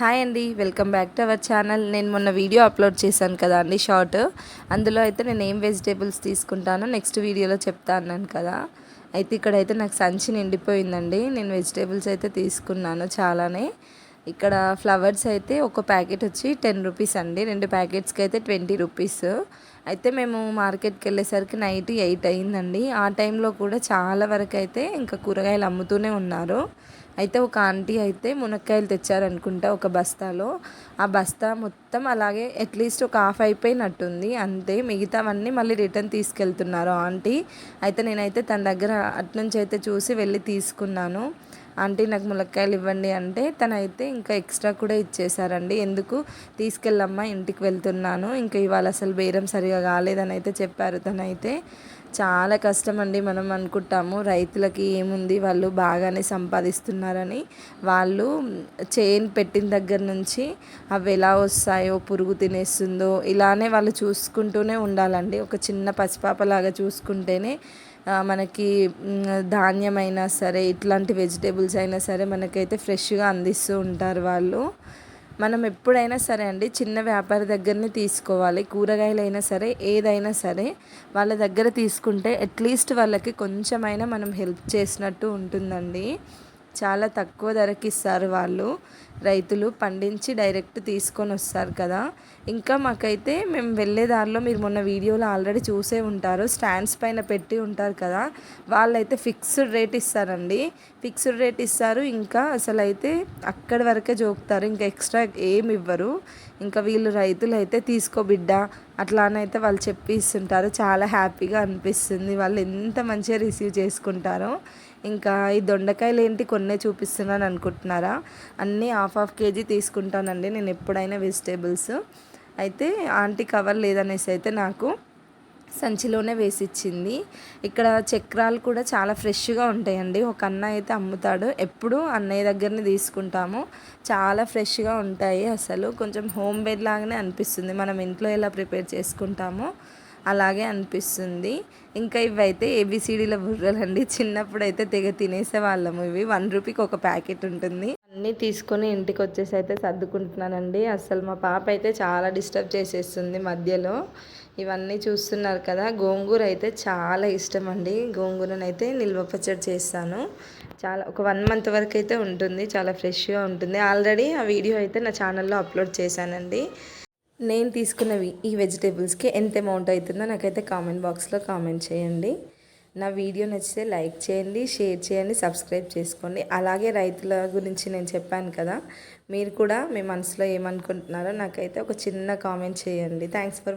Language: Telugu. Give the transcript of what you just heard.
హాయ్ అండి welcome back to our channel. నేను మొన్న వీడియో అప్లోడ్ చేశాను కదా అండి షార్ట్. అందులో అయితే నేను ఏం వెజిటేబుల్స్ తీసుకుంటానో నెక్స్ట్ వీడియోలో చెప్తా అన్నాను కదా. అయితే ఇక్కడైతే నాకు సంచి నిండిపోయిందండి. నేను వెజిటేబుల్స్ అయితే తీసుకున్నాను చాలానే. ఇక్కడ ఫ్లవర్స్ అయితే ఒక ప్యాకెట్ వచ్చి టెన్ రూపీస్ అండి. రెండు ప్యాకెట్స్కి అయితే ట్వంటీ రూపీస్. అయితే మేము మార్కెట్కి వెళ్ళేసరికి నైట్ ఎయిట్ అయిందండి. ఆ టైంలో కూడా చాలా వరకు అయితే ఇంకా కూరగాయలు అమ్ముతూనే ఉన్నారు. అయితే ఒక ఆంటీ అయితే మునక్కాయలు తెచ్చారనుకుంటా ఒక బస్తాలో. ఆ బస్తా మొత్తం అలాగే అట్లీస్ట్ ఒక హాఫ్ అయిపోయినట్టుంది. అంతే మిగతావన్నీ మళ్ళీ రిటర్న్ తీసుకెళ్తున్నారు ఆంటీ. అయితే నేనైతే తన దగ్గర అట్నుంచి అయితే చూసి వెళ్ళి తీసుకున్నాను. ఆంటీ నాకు ములక్కాయలు ఇవ్వండి అంటే తనైతే ఇంకా ఎక్స్ట్రా కూడా ఇచ్చేసారండి ఎందుకు? తీసుకెళ్ళమ్మా ఇంటికి వెళ్తున్నాను. ఇంకా ఇవాళ అసలు బేరం సరిగా కాలేదని అయితే చెప్పారు తనైతే. చాలా కష్టం అండి మనం అనుకుంటాము. రైతులకి ఏముంది? వాళ్ళు బాగానే సంపాదిస్తున్నారని. వాళ్ళు చైన్ పెట్టిన దగ్గర నుంచి అవి ఎలా వస్తాయో పురుగు తినేస్తుందో ఇలానే వాళ్ళు చూసుకుంటూనే ఉండాలండి. ఒక చిన్న పసిపాపలాగా చూసుకుంటేనే మనకి ధాన్యమైనా సరే ఇట్లాంటి వెజిటేబుల్స్ అయినా సరే మనకైతే ఫ్రెష్గా అందిస్తూ ఉంటారు వాళ్ళు. మనం ఎప్పుడైనా సరే అండి చిన్న వ్యాపారి దగ్గరనే తీసుకోవాలి. కూరగాయలు అయినా సరే ఏదైనా సరే వాళ్ళ దగ్గర తీసుకుంటే అట్లీస్ట్ వాళ్ళకి కొంచెమైనా మనం హెల్ప్ చేసినట్టు ఉంటుందండి. చాలా తక్కువ ధరకి ఇస్తారు వాళ్ళు. రైతులు పండించి డైరెక్ట్ తీసుకొని వస్తారు కదా. ఇంకా మాకైతే మేము వెళ్ళే దారిలో మీరు మొన్న వీడియోలో ఆల్రెడీ చూసే ఉంటారు. స్టాండ్స్ పైన పెట్టి ఉంటారు కదా. వాళ్ళైతే ఫిక్స్డ్ రేట్ ఇస్తారండి. ఫిక్స్డ్ రేట్ ఇస్తారు. ఇంకా అసలు అయితే అక్కడి వరకే జోకుతారు. ఇంకా ఎక్స్ట్రా ఏమి ఇవ్వరు. ఇంకా వీళ్ళు రైతులు అయితే తీసుకో బిడ్డ అట్లానైతే వాళ్ళు చెప్పిస్తుంటారు. చాలా హ్యాపీగా అనిపిస్తుంది. వాళ్ళు ఎంత మంచిగా రిసీవ్ చేసుకుంటారో. ఇంకా ఈ దొండకాయలు ఏంటి కొన్నే చూపిస్తున్నాను అనుకుంటున్నారా? అన్నీ హాఫ్ హాఫ్ కేజీ తీసుకుంటానండి. నేను ఎప్పుడైనా వెజిటేబుల్స్. అయితే ఆంటీ కవర్ లేదనేసి అయితే నాకు సంచిలోనే వేసి ఇచ్చింది ఇక్కడ చక్రాలు కూడా చాలా ఫ్రెష్గా ఉంటాయండి. ఒక అన్న అయితే అమ్ముతాడు. ఎప్పుడూ అన్నయ్య దగ్గరనే తీసుకుంటాము. చాలా ఫ్రెష్గా ఉంటాయి అసలు. కొంచెం హోమ్ మేడ్ లాగానే అనిపిస్తుంది. మనం ఇంట్లో ఎలా ప్రిపేర్ చేసుకుంటామో అలాగే అనిపిస్తుంది. ఇంకా ఇవైతే ఏబిసిడీల బుర్రలు అండి చిన్నప్పుడు అయితే తెగ తినేసే వాళ్ళము ఇవి. వన్ రూపీకి ఒక ప్యాకెట్ ఉంటుంది. అన్నీ తీసుకొని ఇంటికి వచ్చేసి అయితే సర్దుకుంటున్నానండి. అసలు మా పాప అయితే చాలా డిస్టర్బ్ చేసేస్తుంది మధ్యలో. ఇవన్నీ చూస్తున్నారు కదా. గోంగూర అయితే చాలా ఇష్టం అండి గోంగూరను అయితే నిల్వ పచ్చడి చేస్తాను. చాలా ఒక వన్ మంత్ వరకు అయితే ఉంటుంది. చాలా ఫ్రెష్గా ఉంటుంది. ఆల్రెడీ ఆ వీడియో అయితే నా ఛానల్లో అప్లోడ్ చేశానండి. నేను తీసుకున్నవి ఈ వెజిటేబుల్స్కి ఎంత అమౌంట్ అవుతుందో నాకైతే కామెంట్ బాక్స్లో కామెంట్ చేయండి. నా వీడియో నచ్చితే లైక్ చేయండి షేర్ చేయండి సబ్స్క్రైబ్ చేసుకోండి. అలాగే రైతుల గురించి నేను చెప్పాను కదా మీరు కూడా మీ మనసులో ఏమనుకుంటున్నారో నాకైతే ఒక చిన్న కామెంట్ చేయండి. Thanks for